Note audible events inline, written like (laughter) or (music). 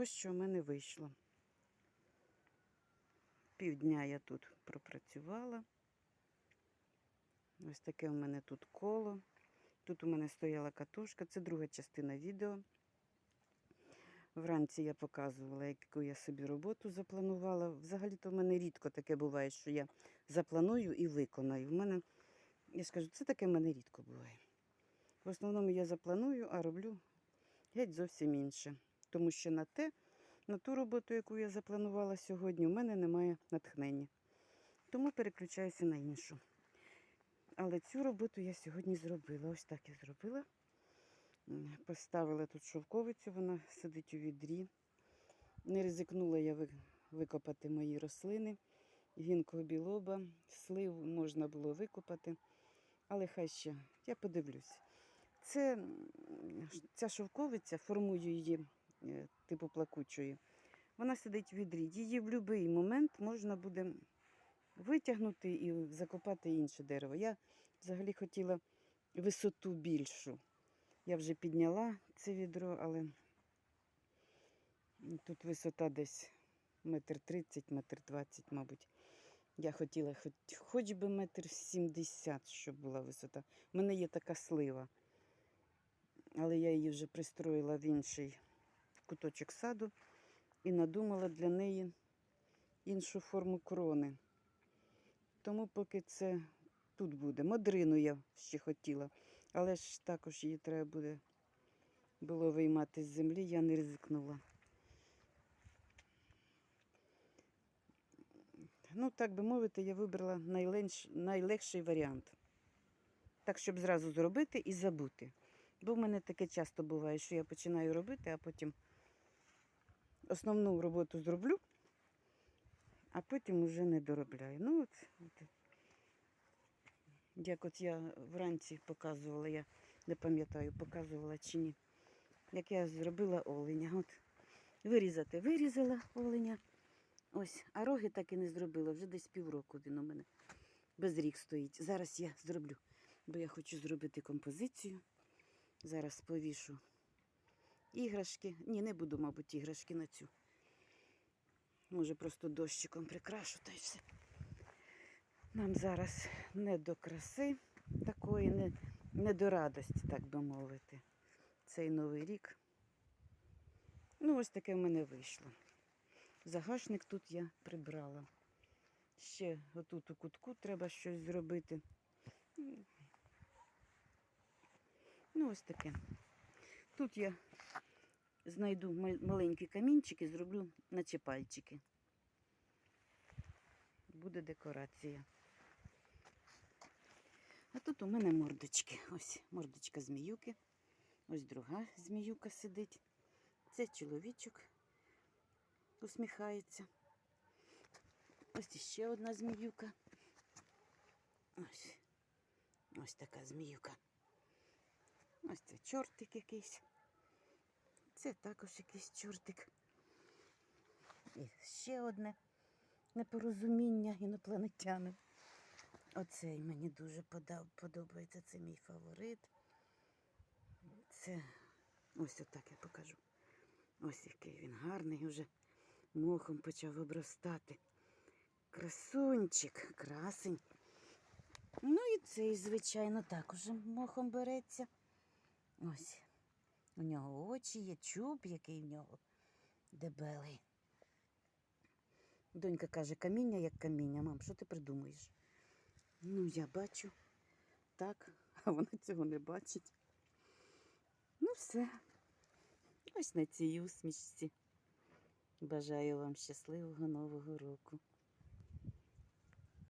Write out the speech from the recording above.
ось що в мене вийшло. Півдня я тут пропрацювала. Ось таке у мене тут коло. Тут у мене стояла катушка. Це друга частина відео. Вранці я показувала, яку я собі роботу запланувала. Взагалі-то в мене рідко таке буває, що я запланую і виконаю. В мене, я скажу, це таке в мене рідко буває. В основному я запланую, а роблю геть зовсім інше. Тому що на те, на ту роботу, яку я запланувала сьогодні, у мене немає натхнення. Тому переключаюся на іншу. Але цю роботу я сьогодні зробила. Ось так я зробила. Поставила тут шовковицю, вона сидить у відрі. Не ризикнула я викопати мої рослини. Гінкого білоба, слив можна було викопати. Але хай ще, я подивлюсь. Це, ця шовковиця, формую її типу плакучої. Вона сидить в відрі. Її в будь-який момент можна буде витягнути і закопати інше дерево. Я взагалі хотіла висоту більшу. Я вже підняла це відро, але тут висота десь метр тридцять, метр двадцять, мабуть. Я хотіла хоч, хоч би метр сімдесят, щоб була висота. У мене є така слива, але я її вже пристроїла в інший куточок саду і надумала для неї іншу форму крони. Тому поки це тут буде. Модрину я ще хотіла, але ж також її треба буде було виймати з землі, я не ризикнула. Ну, так би мовити, я вибрала найленш... найлегший варіант. Так, щоб зразу зробити і забути. Бо в мене таке часто буває, що я починаю робити, а потім основну роботу зроблю, а потім вже не доробляю. Ну, от, от. Як от я вранці показувала, я не пам'ятаю, показувала чи ні. Як я зробила оленя. От вирізати, вирізала оленя. Ось, а роги так і не зробила. Вже десь півроку він у мене без ріг стоїть. Зараз я зроблю, бо я хочу зробити композицію. Зараз повішу іграшки. Ні, не буду, мабуть, іграшки на цю. Може, просто дощиком прикрашу та й все. Нам зараз не до краси такої, не, не до радості, так би мовити. Цей новий рік. Ну, ось таке в мене вийшло. Загашник тут я прибрала. Ще отут у кутку треба щось зробити. Ну, ось таке. Тут я знайду мал- маленькі камінчики, зроблю наче пальчики. Буде декорація. А тут у мене мордочки. Ось мордочка зміюки. Ось друга зміюка сидить. Це чоловічок усміхається. Ось іще одна зміюка. Ось. Ось така зміюка. Ось це чортик якийсь. Це також якийсь чортик. І ще одне непорозуміння інопланетянин. Оцей мені дуже подобається. Це мій фаворит. Це ось отак я покажу. Ось який він гарний, вже мохом почав обростати. Красунчик, красень. Ну і цей, звичайно, також мохом береться. Ось. У нього очі є, чуб, який в нього дебелий. Донька каже, каміння як каміння. Мам, що ти придумуєш? Ну, я бачу так, (laughs) а вона цього не бачить. Ну, все. Ось на цій усмішці. Бажаю вам щасливого Нового року.